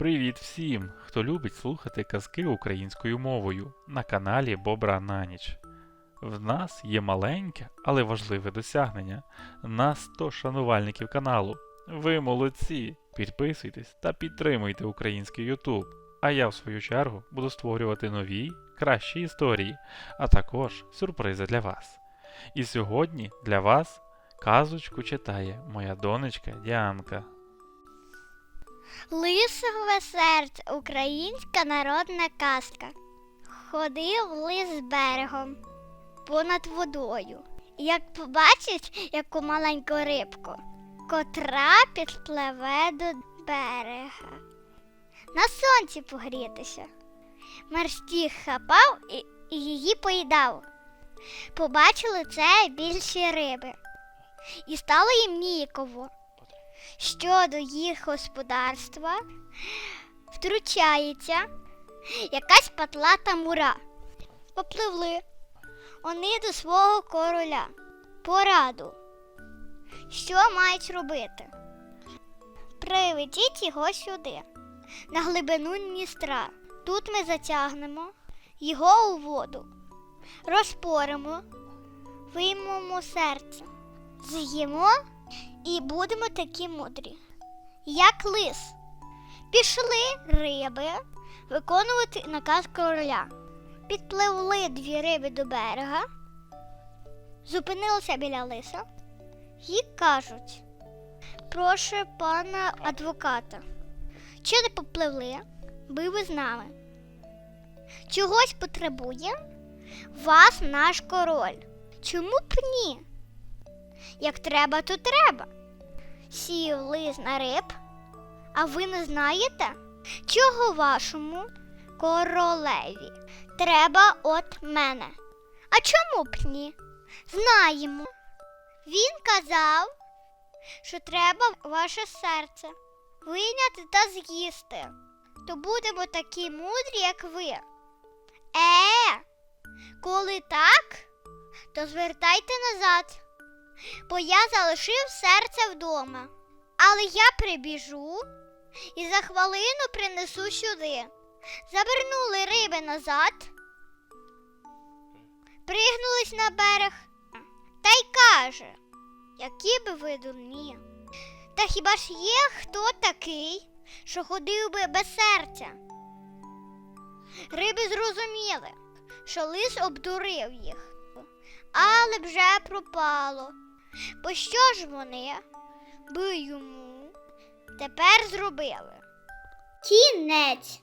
Привіт всім, хто любить слухати казки українською мовою на каналі Бобра на ніч. В нас є маленьке, але важливе досягнення. Нас 100 шанувальників каналу. Ви молодці! Підписуйтесь та підтримуйте український YouTube. А я, в свою чергу, буду створювати нові, кращі історії, а також сюрпризи для вас. І сьогодні для вас казочку читає моя донечка Діанка. Лисове серце українська народна казка. Ходив лис берегом понад водою. Як побачить яку маленьку рибку, котра підпливе до берега. На сонці погрітися. Мерстіг хапав і її поїдав. Побачили це більші риби. І стало їм ніяково що до їх господарства втручається якась патлата мура. Попливли вони до свого короля. Пораду. Що мають робити? Приведіть його сюди, на глибину Дністра. Тут ми затягнемо його у воду, розпоримо, виймемо серце, з'їмо і будемо такі мудрі, як лис. Пішли риби виконувати наказ короля. Підпливли дві риби до берега, зупинилися біля лиса і кажуть: прошу пана адвоката, чи не попливли би ви з нами? Чогось потребує вас наш король. Чому б ні? Як треба, то треба. Сів лис на риб, а ви не знаєте, чого вашому королеві треба от мене. А чому б ні? Знаємо. Він казав, що треба ваше серце вийняти та з'їсти. То будемо такі мудрі, як ви. Е, коли так, то звертайте назад бо я залишив серце вдома. Але я прибіжу і за хвилину принесу сюди. Завернули риби назад, пригнулись на берег та й каже, які би ви дурні. Та хіба ж є хто такий, що ходив би без серця? Риби зрозуміли, що лис обдурив їх, але вже пропало. Бо що ж вони би йому тепер зробили? Кінець.